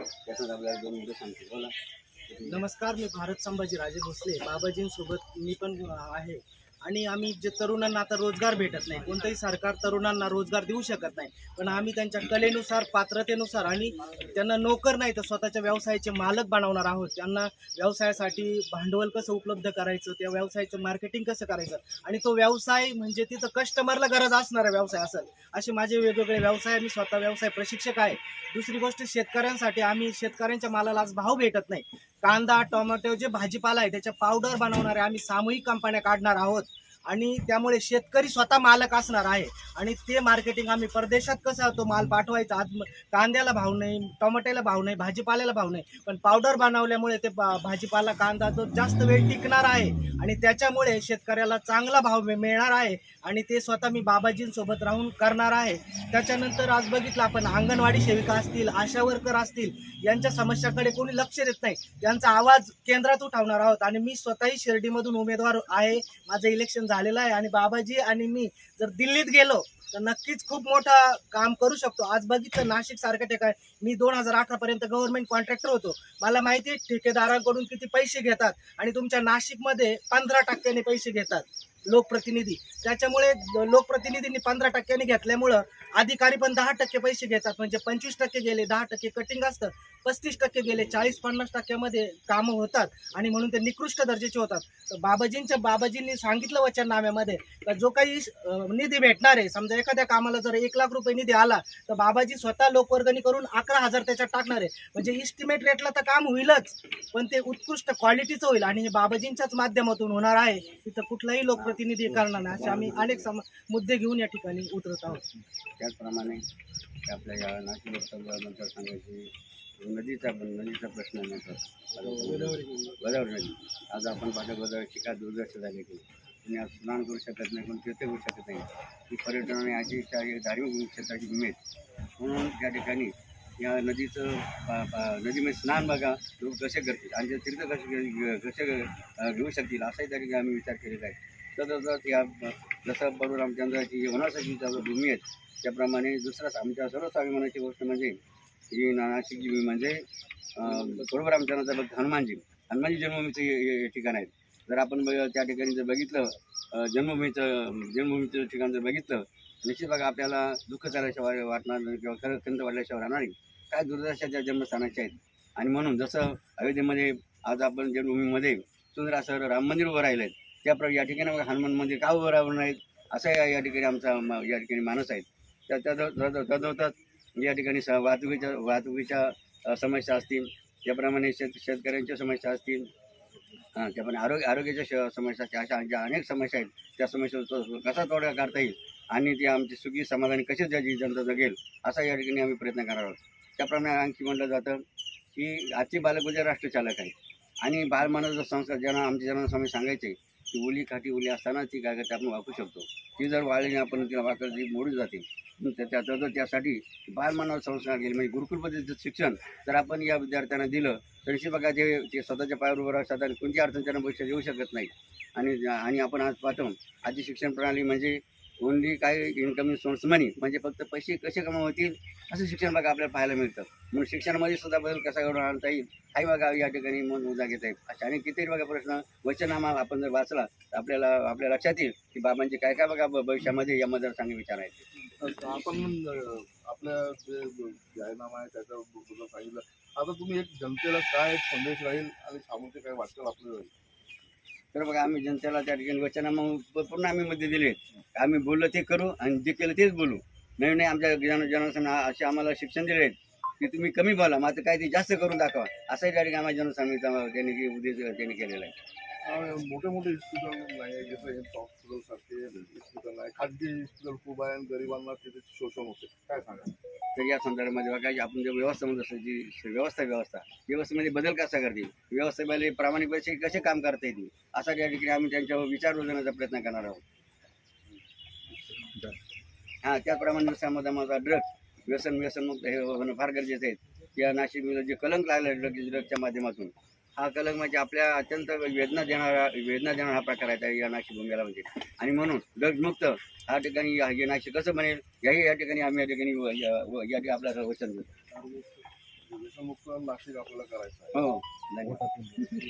असतो आपल्याला दोन सांगतो. बोला. नमस्कार मी भारत संभाजी राजे भोसले. बाबाजींसोबत मी पण आहे. आणि आम्ही जे तरुणांना आता रोजगार भेटत नाही कोणतंही सरकार तरुणांना रोजगार देऊ शकत नाही. पण आम्ही त्यांच्या कलेनुसार पात्रतेनुसार आणि त्यांना नोकर नाही तर स्वतःच्या व्यवसायाचे मालक बनवणार आहोत. त्यांना व्यवसायासाठी भांडवल कसं उपलब्ध करायचं त्या व्यवसायाचं मार्केटिंग कसं करायचं? आणि तो व्यवसाय म्हणजे तिथं कस्टमरला गरज असणारा व्यवसाय असेल. असे माझे वेगवेगळे व्यवसाय मी स्वतः व्यवसाय प्रशिक्षक आहे. दुसरी गोष्ट शेतकऱ्यांसाठी आम्ही शेतकऱ्यांच्या मालाला आज भाव भेटत नाही. कांदा टोमॅटो जे भाजीपाला आहे त्याच्या पावडर बनवणारे आम्ही सामूहिक कंपन्या काढणार आहोत. आणि त्यामुळे शेतकरी स्वतः मालक असणार आहे. आणि ते मार्केटिंग आम्ही परदेशात कसा तो माल पाठवायचा. आज कांद्याला भाव नाही टोमॅटोला भाव नाही भाजीपाल्याला भाव नाही. पण पावडर बनवल्यामुळे ते भाजीपाला कांदा तो जास्त वेळ टिकणार आहे. आणि त्याच्यामुळे शेतकऱ्याला चांगला भाव मिळणार आहे. आणि ते स्वतः मी बाबाजींसोबत राहून करणार आहे. त्याच्यानंतर आज बघितलं आपण अंगणवाडी सेविका असतील आशा वर्कर असतील यांच्या समस्याकडे कोणी लक्ष देत नाही. त्यांचा आवाज केंद्रात उठवणार आहोत. आणि मी स्वतःही शिर्डीमधून उमेदवार आहे. माझं इलेक्शन झालेलं आहे आणि बाबाजी आणि मी जर दिल्लीत गेलो तर नक्कीच खूप मोठं काम करू शकतो. आज बघितलं नाशिक सारखं ठिकाण. मी दोन हजार अठरा पर्यंत गव्हर्नमेंट कॉन्ट्रॅक्टर होतो. मला माहिती आहे ठेकेदारांकडून किती पैसे घेतात आणि तुमच्या नाशिकमध्ये पंधरा टक्क्याने पैसे घेतात. लोकप्रतिनिधी. त्याच्यामुळे लोकप्रतिनिधींनी पंधरा टक्क्यांनी घेतल्यामुळं अधिकारी पण दहा टक्के पैसे घेतात. म्हणजे पंचवीस टक्के गेले दहा टक्के कटिंग असतं. पस्तीस टक्के गेले चाळीस पन्नास टक्क्यामध्ये कामं होतात आणि म्हणून ते निकृष्ट दर्जाचे होतात. तर बाबाजींच्या बाबाजींनी सांगितलं वचननाम्यामध्ये का जो काही निधी भेटणार आहे समजा एखाद्या कामाला जर एक लाख रुपये निधी आला तर बाबाजी स्वतः लोकवर्गणी करून अकरा हजार त्याच्यात टाकणार आहे. म्हणजे इस्टिमेट रेटला तर काम होईलच पण ते उत्कृष्ट क्वालिटीचं होईल आणि हे बाबाजींच्याच माध्यमातून होणार आहे. तिथं कुठलाही प्रतिनिधी करणार नाही असे आम्ही अनेक सम मुद्दे घेऊन या ठिकाणी उतरत आहोत. त्याचप्रमाणे आपल्या या नाशिक लोकसभा मतदारसंघाची नदीचा नदीचा प्रश्न नंतर गोदावरी. नदी आज आपण पाहता गोदावरीची काय दुर्दशा झाली की तुम्ही आज स्नान करू शकत नाही पण तीर्थ करू शकत नाही. ही पर्यटनाने आणि आजीच्या धार्मिक क्षेत्राची भूमी आहे. म्हणून त्या ठिकाणी या नदीचं पा- नदीमध्ये स्नान बघा लोक कसे करतील आणि ते तीर्थ कसे कसे घेऊ शकतील असाही त्या ठिकाणी आम्ही विचार केलेला आहे. तसंच या जसं बरू रामचंद्राची जी वनवासाची भूमी आहेत त्याप्रमाणे दुसराच आमच्या सर्व अभिमानाची गोष्ट म्हणजे ही नाशिकची भूमी म्हणजे बरोबर रामचंद्राचा भक्त हनुमानजी. हनुमानजी जन्मभूमीचं हे- ठिकाण आहे. जर आपण ब त्या ठिकाणी जर बघितलं जन्मभूमीचं जन्मभूमीचं ठिकाण जर बघितलं निश्चित बघा आपल्याला दुःख झाल्याशिवाय वाटणार नाही किंवा खरं खंत वाढल्याशिवाय राहणार नाही. काय दुर्दशाच्या जन्मस्थानाच्या आहेत? आणि म्हणून जसं अयोध्येमध्ये आज आपण जन्मभूमीमध्ये सुंदर असं राम मंदिर उभं राहिलं आहे त्याप्रमाणे या ठिकाणी मग हनुमान मंदिर का उभं राहून नाहीत असा या या ठिकाणी आमचा या ठिकाणी माणूस आहेत. त्या तदवतात या ठिकाणी स वाहतुकीच्या वाहतुकीच्या समस्या असतील. त्याप्रमाणे शेत शेतकऱ्यांच्या समस्या असतील. हां त्याप्रमाणे आरोग्य आरोग्याच्या श- समस्या असतील. अशा ज्या अनेक समस्या आहेत त्या समस्या तो- कसा तोडगा काढता येईल? आणि ती आमची सुखी समाधानी कशी त्याची जनता जगेल? असा या ठिकाणी आम्ही प्रयत्न करणार आहोत. त्याप्रमाणे आणखी म्हटलं जातं की आजची बालक राष्ट्रचालक आहे. आणि बालमानाचा संस्कार ज्यांना आमच्या जन्म स्वामी सांगायचे ती ओली काठी ओली असताना ती काय आपण वापरू शकतो. ती जर वाळली आपण तिला वाकर ती मोडून जाते. मग त्या त्यासाठी बालमानव संस्कार गेले म्हणजे गुरुकुल पद्धतीचं शिक्षण जर आपण या विद्यार्थ्यांना दिलं तर बघा ते ते स्वतःच्या पायावर उभं राहतात आणि कोणती अडचण त्यांना भविष्यात येऊ शकत नाही. आणि आणि आपण आज पाहतो आजची शिक्षण प्रणाली म्हणजे ओनली काही इन्कमिंग सोर्स मनी म्हणजे फक्त पैसे कसे कमावतील असं शिक्षण बघा आपल्याला पाहायला मिळतं. म्हणून शिक्षणामध्ये सुद्धा बदल कसा घडून आणता येईल काही बघा या ठिकाणी मन उजा घेत आहेत अशा आणि कितीतरी बघा प्रश्न वचनामा आपण जर वाचला तर आपल्याला आपल्या लक्षात येईल की बाबांचे काय काय बघा भविष्यामध्ये या चांगले विचार आहेत. आपण आपल्या जे जाहीरनामा आहे त्याचं सांगितलं. आता तुम्ही एक जनतेला काय संदेश राहील आणि सामोरचे काय वाटचाल आपलं राहील तर बघा आम्ही जनतेला त्या ठिकाणी वचनामा पूर्ण आम्ही मध्ये दिले. आम्ही बोललो ते करू आणि जे केलं तेच बोलू. नाही नाही आमच्या जन जनसंघ असे आम्हाला शिक्षण दिले की तुम्ही कमी बोला मात्र काय ते जास्त करून दाखवा. असंही त्या ठिकाणी आम्हाला जनसंघ त्यांनी उद्देश त्यांनी केलेला आहे. मोठे मोठे हॉस्पिटल नाही आहे जसं हे हॉस्पिटल सारखे हॉस्पिटल आहे खाजगी हॉस्पिटल खूप आहे आणि गरिबांना तिथे शोषण होते. काय सांगा तर या संदर्भामध्ये बघा की आपण जे व्यवस्था म्हणत असतो जी व्यवस्था व्यवस्था. व्यवस्थेमध्ये बदल कसा करतील? व्यवस्थेमध्ये प्रामाणिकपणे कसे काम करता येतील? असा त्या ठिकाणी आम्ही त्यांच्यावर विचार रोजण्याचा प्रयत्न करणार आहोत. हां त्याचप्रमाणे जसं माझा ड्रग व्यसन व्यसनमुक्त हे होणं फार गरजेचं आहे. या नाशिकमध्ये जे कलंक लागलं ड्रग ड्रगच्या माध्यमातून. हा कलंक म्हणजे आपल्या अत्यंत वेदना देणारा वेदना देणारा हा प्रकार आहे या नाशिक भूमीला म्हणजे आणि म्हणून ड्रग्जमुक्त हा ठिकाणी हे नाशिक कसं बनेल याही या ठिकाणी आम्ही या ठिकाणी व- या या ठिकाणी आपल्याला वचन देऊ नाशिक आपल्याला करायचं हो धन्यवाद